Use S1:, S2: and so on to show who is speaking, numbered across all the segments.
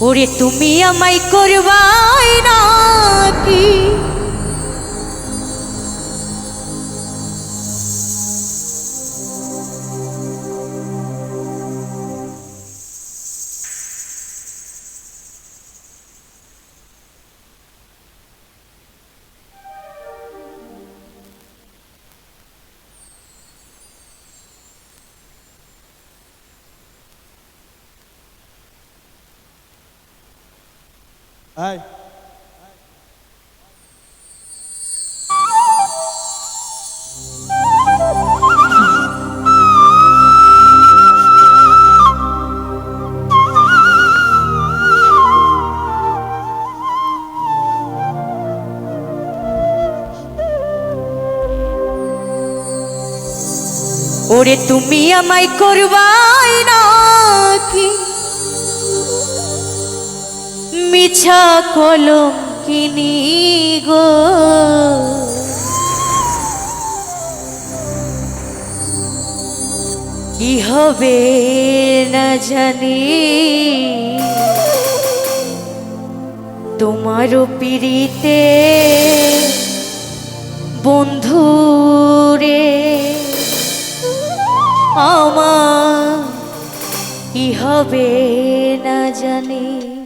S1: ওরে তুমি আমায় করবাই নাকি?
S2: এই
S1: ওরে তুমি আমায় করবাই নাকি? মিছা কলম কিনি গো। কি হবে না জানি। তোমারও পিড়িতে বন্ধুরে আমার কি হবে না জানি।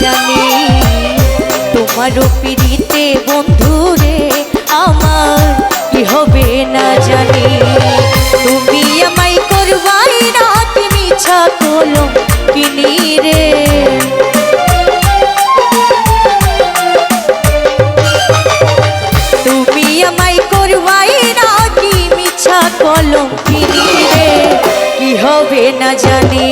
S1: জানি তোমার পিড়িতে বন্ধুরে আমার, কি হবে না জানি। তুমি আমায় করবাই না কি মিছা কলম কিনি রে তুমি কলম কি হবে না জানি।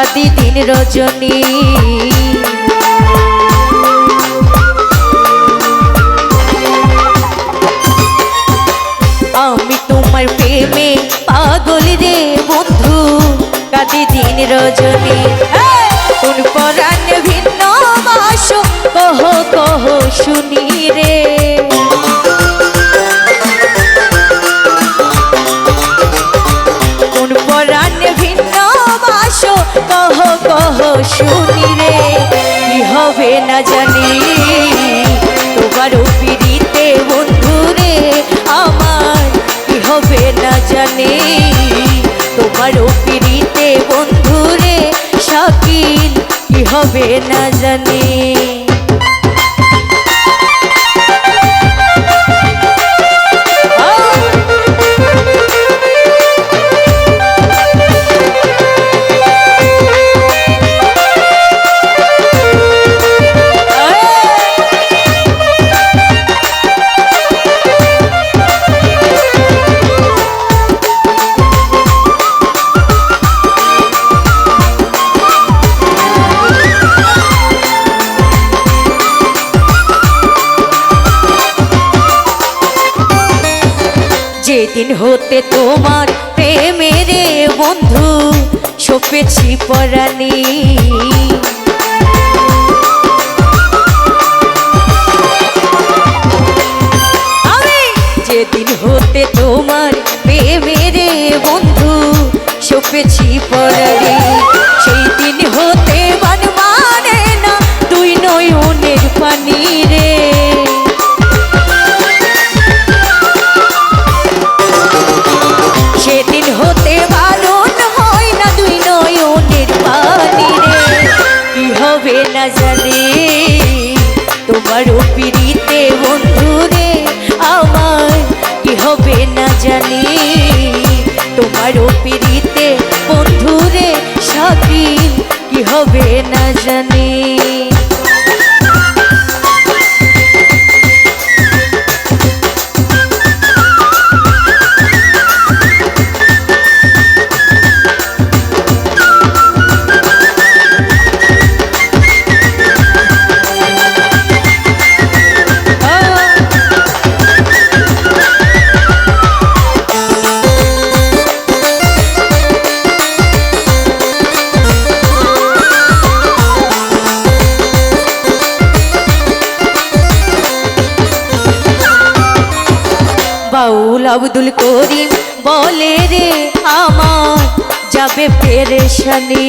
S1: কাদি দিন রজনী। আমি তোমার প্রেমে পাগল রে বন্ধু, কাদি দিন রজনী। কোন পরাণ ভিন্ন বাস, কহ কহ, শুনি রে। শুনি রে, কি হবে না জানি। তোমার পিড়িতে বন্ধু রে, আমার কি হবে না জানি। তোমার পিড়িতে বন্ধু রে, শাকিল, কি হবে না জানি। যেদিন হতে তোমার প্রেমেরে বন্ধু সপেছি পরাণী। যেদিন হতে তোমার প্রেমেরে বন্ধু সপেছি পরারে তোমারও পিড়িতে বন্ধুরে রে শাকিল কি হবে না জানি। আব্দুল করিম বলে রে আমার যাবে পেরেশানি।